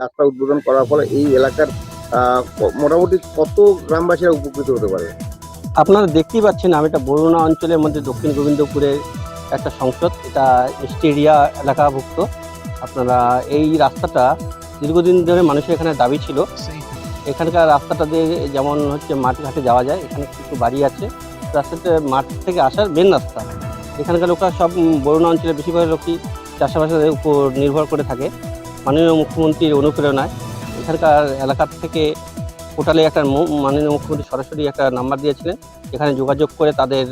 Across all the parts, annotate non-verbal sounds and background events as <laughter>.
রাস্তা উদ্বোধন করার ফলে এই এলাকার মোটামুটি কত গ্রামবাসীরা উপকৃত হতে পারবে আপনারা দেখতেই পাচ্ছেন, আমি এটা বরুণা অঞ্চলের মধ্যে দক্ষিণ গোবিন্দপুরের একটা সংসদ, এটা স্টেরিয়া এলাকাভুক্ত। আপনারা এই রাস্তাটা দীর্ঘদিন ধরে মানুষের এখানে দাবি ছিল। এখানকার রাস্তাটা দিয়ে যেমন হচ্ছে মাঠ ঘাটে যাওয়া যায়, এখানে কিছু বাড়ি আছে। রাস্তাটা মাঠ থেকে আসার মেন রাস্তা। এখানকার লোকরা সব বরুণা অঞ্চলের বেশিরভাগ লোকই চাষাবাসের উপর নির্ভর করে থাকে। মাননীয় মুখ্যমন্ত্রীর অনুপ্রেরণায় এখানকার এলাকার থেকে পোর্টালে একটা মাননীয় মুখ্যমন্ত্রী সরাসরি একটা নাম্বার দিয়েছিলেন। এখানে যোগাযোগ করে তাদের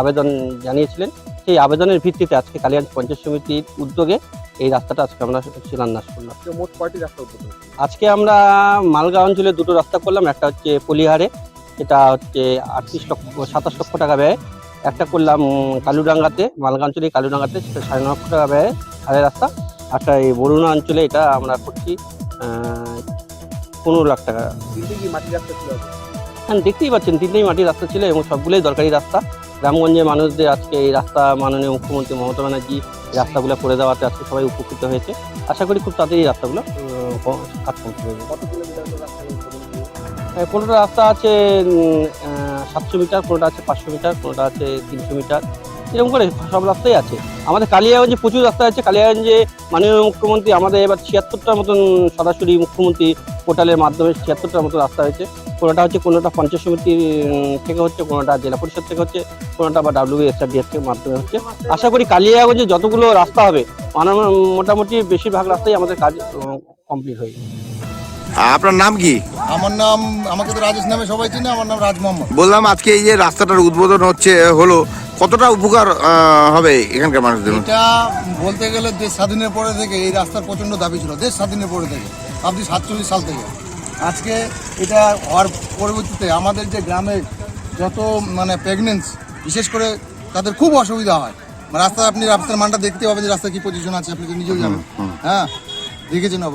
আবেদন জানিয়েছিলেন। সেই আবেদনের ভিত্তিতে আজকে কালিয়াঞ্জ পঞ্চায়েত সমিতির উদ্যোগে এই রাস্তাটা আজকে আমরা শিলান্যাস করলাম। আজকে মোট কয়টি রাস্তা উদ্বোধন আজকে আমরা মালগা অঞ্চলে দুটো রাস্তা করলাম একটা হচ্ছে পলিহারে এটা হচ্ছে আটত্রিশ লক্ষ সাতাশ লক্ষ টাকা ব্যয়। একটা করলাম কালুডাঙ্গাতে মালগা অঞ্চলে কালুডাঙ্গাতে সেটা সাড়ে লক্ষ টাকা ব্যয় হারের রাস্তা। একটা এই বরুণা অঞ্চলে এটা আমরা করছি পনেরো লাখ টাকা। মাটির রাস্তা ছিল? হ্যাঁ দেখতেই পাচ্ছেন তিনটেই মাটির রাস্তা ছিল এবং সবগুলোই দরকারি রাস্তা। গ্রামগঞ্জের মানুষদের আজকে এই রাস্তা মাননীয় মুখ্যমন্ত্রী মমতা ব্যানার্জি রাস্তাগুলো করে দেওয়াতে আজকে সবাই উপকৃত হয়েছে। আশা করি খুব তাড়াতাড়ি এই রাস্তাগুলো কাজ কমপ্লিট যাবে কত কিলোমিটার করে রাস্তা উদ্বোধন হলো? হ্যাঁ, কোনোটা রাস্তা আছে সাতশো মিটার কোনোটা আছে পাঁচশো মিটার কোনোটা আছে তিনশো মিটার। এরকম করে সব রাস্তাই আছে। আমাদের কালিয়াগঞ্জে প্রচুর রাস্তা আছে। কালিয়াগঞ্জে মাননীয় মুখ্যমন্ত্রী, আমাদের এবার ছিয়াত্তরটার মতন সরাসরি মুখ্যমন্ত্রী পোর্টালের মাধ্যমে ছিয়াত্তরটার মতো রাস্তা হয়েছে। কোনোটা হচ্ছে কোনোটা পঞ্চায়েত সমিতির থেকে হচ্ছে, কোনোটা জেলা পরিষদ থেকে হচ্ছে, কোনোটা বা ডাব্লিউ এসআরডিএস এর মাধ্যমে হচ্ছে। আশা করি কালিয়াগঞ্জে যতগুলো রাস্তা হবে মানে মোটামুটি বেশিরভাগ রাস্তাই আমাদের কাজ কমপ্লিট হয়ে। আপনার নাম কি? আমার নাম আমাকে তো রাজেশ নামে সবাই চিনে আমার নাম রাজ মোহাম্মদ। বললাম আজকে এই যে রাস্তাটার উদ্বোধন হচ্ছে হলো কতটা উপকার হবে এখানকার মানুষদের এটা বলতে গেলে দেশ স্বাধীনের পরে থেকে এই রাস্তার প্রচণ্ড দাবি ছিল দেশ স্বাধীনের পরে থেকে আপনি সাতচল্লিশ সাল থেকে। আজকে এটা হওয়ার পরবর্তীতে আমাদের যে গ্রামে যত মানে প্রেগনেন্স বিশেষ করে তাদের খুব অসুবিধা হয়। রাস্তা আপনি রাস্তার মানটা দেখতে পাবেন যে রাস্তা কি পজিশন আছে আপনি তো নিজেও জানেন। হ্যাঁ দেখেছেন অব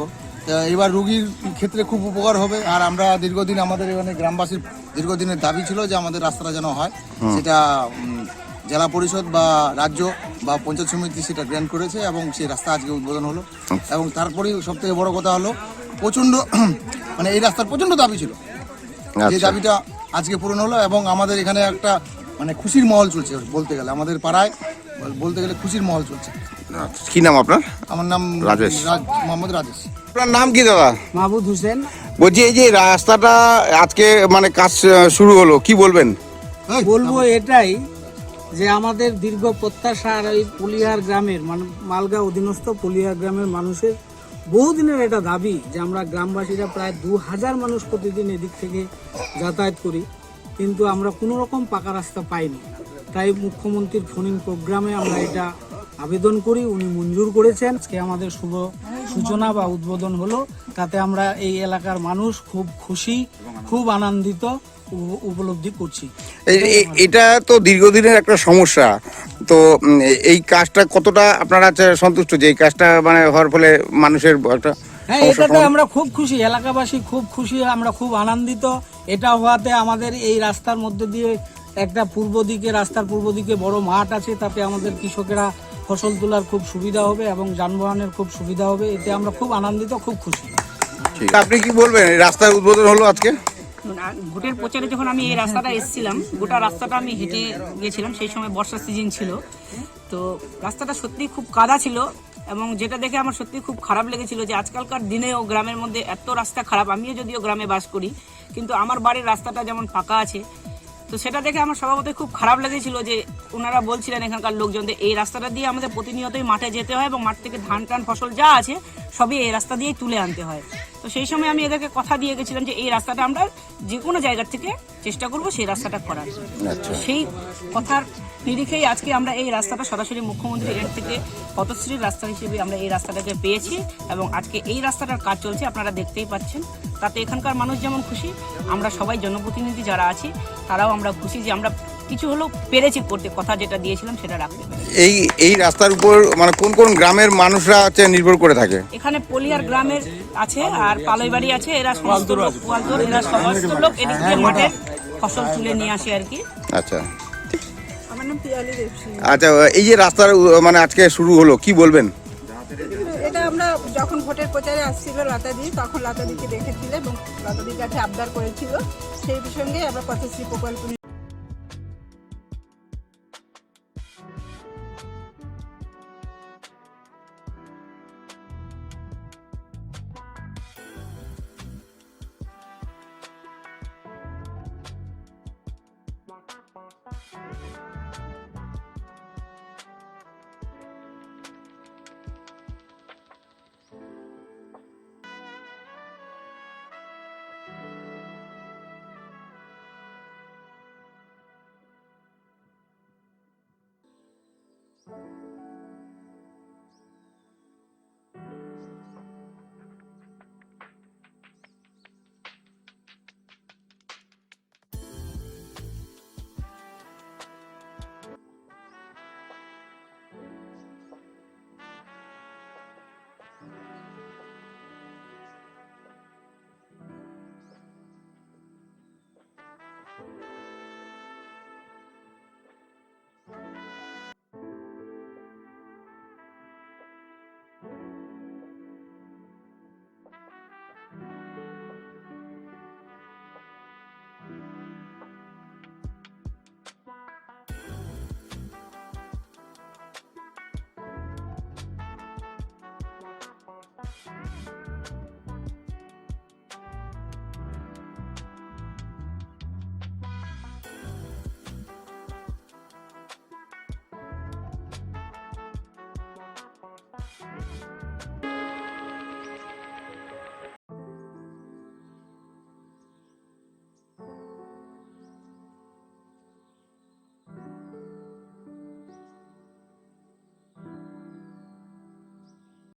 এবার রুগীর ক্ষেত্রে খুব উপকার হবে। আর আমরা দীর্ঘদিন আমাদের এখানে গ্রামবাসীর দীর্ঘদিনের দাবি ছিল যে আমাদের রাস্তাটা যেন হয়। সেটা জেলা পরিষদ বা রাজ্য বা পঞ্চায়েত সমিতি সেটা গ্র্যান্ড করেছে এবং সেই রাস্তা আজকে উদ্বোধন হলো। এবং তারপরেই সব থেকে বড় কথা হলো প্রচণ্ড <clears throat> মানে এই রাস্তার প্রচণ্ড দাবি ছিল। যে আচ্ছা। দাবিটা আজকে পূরণ হলো এবং আমাদের এখানে একটা মানে খুশির মহল চলছে বলতে গেলে। আমাদের পাড়ায় বলতে গেলে খুশির মহল চলছে। আচ্ছা। কি নাম আপনার? আমার নাম রাজেশ। রাজ মোহাম্মদ রাজেশ। আপনার নাম কি দাদা? মাহবুদ হোসেন। বলছি এই যে রাস্তাটা আজকে মানে কাজ শুরু হলো কি বলবেন? বলব এটাই যে আমাদের দীর্ঘ প্রত্যাশা আর এই পুলিহার গ্রামের মানে মালগা অধীনস্থ পুলিহার গ্রামের মানুষের বহুদিনের এটা দাবি যে আমরা গ্রামবাসীরা প্রায় দু হাজার মানুষ প্রতিদিন এদিক থেকে যাতায়াত করি কিন্তু আমরা কোনো রকম পাকা রাস্তা পাইনি। তাই মুখ্যমন্ত্রীর ফোনিং প্রোগ্রামে আমরা এটা আবেদন করি উনি মঞ্জুর করেছেন। আজকে আমাদের শুভ সূচনা বা উদ্বোধন হলো। তাতে আমরা এই এলাকার মানুষ খুব খুশি খুব আনন্দিত উপ- উপলব্ধি করছি। এটা তো দীর্ঘদিনের একটা সমস্যা। তো এই কাজটা কতটা আপনারা সন্তুষ্ট যে এই কাজটা মানে হওয়ার ফলে মানুষের একটা হ্যাঁ এটাতে আমরা খুব খুশি এলাকাবাসী খুব খুশি আমরা খুব আনন্দিত। এটা হওয়াতে আমাদের এই রাস্তার মধ্যে দিয়ে একটা পূর্ব দিকে রাস্তার পূর্ব দিকে বড় মাঠ আছে তাতে আমাদের কৃষকেরা ফসল তোলার খুব সুবিধা হবে এবং যানবাহনের খুব সুবিধা হবে এতে আমরা খুব আনন্দিত খুব খুশি। ঠিক আপনি কি বলবেন রাস্তার উদ্বোধন হলো আজকে? ভোটের প্রচারে যখন আমি এই রাস্তাটা এসেছিলাম গোটা রাস্তাটা আমি হেঁটে গেছিলাম সেই সময় বর্ষার সিজন ছিল। তো রাস্তাটা সত্যি খুব কাদা ছিল এবং যেটা দেখে আমার সত্যি খুব খারাপ লেগেছিল যে আজকালকার দিনেও গ্রামের মধ্যে এত রাস্তা খারাপ আমিও যদিও গ্রামে বাস করি কিন্তু আমার বাড়ির রাস্তাটা যেমন ফাঁকা আছে তো সেটা দেখে আমার স্বভাবতই খুব খারাপ লেগেছিল যে ওনারা বলছিলেন এখানকার লোকজন যে এই রাস্তাটা দিয়ে আমাদের প্রতিনিয়তই মাঠে যেতে হয় এবং মাঠ থেকে ধান টান ফসল যা আছে সবই এই রাস্তা দিয়েই তুলে আনতে হয়। তো সেই সময় আমি এদেরকে কথা দিয়ে গেছিলাম যে এই রাস্তাটা আমরা যে কোনো জায়গার থেকে চেষ্টা করব সেই রাস্তাটা করার। তো সেই কথার নিরিখেই আজকে আমরা এই রাস্তাটা সরাসরি মুখ্যমন্ত্রী এর থেকে পথশ্রীর রাস্তা হিসেবে আমরা এই রাস্তাটাকে পেয়েছি এবং আজকে এই রাস্তাটার কাজ চলছে আপনারা দেখতেই পাচ্ছেন। তাতে এখানকার মানুষ যেমন খুশি আমরা সবাই জনপ্রতিনিধি যারা আছি তারাও আমরা খুশি যে আমরা কিছু হলেও পেরেছি করতে কথা যেটা দিয়েছিলাম সেটা রাখতে এই এই রাস্তার উপর মানে কোন কোন গ্রামের মানুষরা হচ্ছে নির্ভর করে থাকে? এখানে পলিয়ার গ্রামের আছে আর পালইবাড়ি আছে এরা সমস্ত লোক পোয়ালতোর এরা সমস্ত লোক এদিক দিয়ে মাঠে ফসল তুলে নিয়ে আসে আর কি। আচ্ছা। আমার নাম পিয়ালি দেবসী। আচ্ছা এই যে রাস্তার মানে আজকে শুরু হলো কি বলবেন? এটা আমরা যখন ভোটের প্রচারে আসছিল লতাদি তখন লতাদিকে দেখেছিল এবং লতাদির কাছে আবদার করেছিল। সেই প্রসঙ্গে আমরা পথশ্রী প্রকল্প